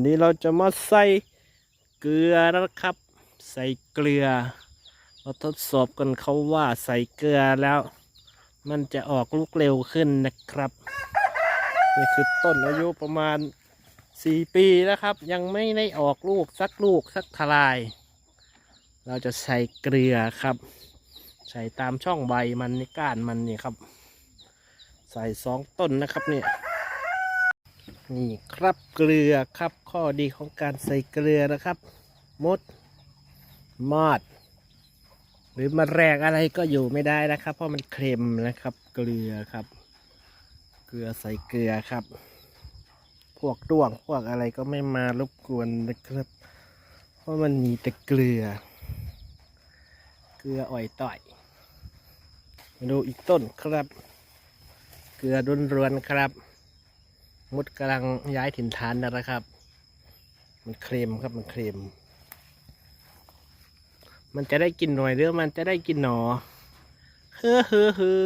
วันนี้เราจะมาใส่เกลือนะครับ ใส่เกลือมาทดสอบกันเขาว่าใส่เกลือแล้ว มันจะออกลูกเร็วขึ้นนะครับนี่คือต้นอายุประมาณสี่ปีแล้วครับ ยังไม่ได้ออกลูกสักลูกสักทลาย เราจะใส่เกลือครับ ใส่ตามช่องใบมันนี่ก้านมันนี่ครับ ใส่สองต้นนะครับเนี่ยนี่ครับเกลือครับ ข้อดีของการใส่เกลือนะครับ มด มอด หรือมแมลงอะไรก็อยู่ไม่ได้นะครับ เพราะมันเค็มนะครับ เกลือครับ เกลือใส่เกลือครับ พวกด้วงพวกอะไรก็ไม่มารบกวนนะครับ เพราะมันมีแต่เกลือ เกลืออ่อยต่อยมาดูอีกต้นครับ เกลือรวนครับ มุดกำลังย้ายถิ่นฐานนะครับ มันเคลมครับมันเคลมมันจะได้กินหน่อยหรือมันจะได้กินหนอเฮ้อเฮ้อเฮ้อ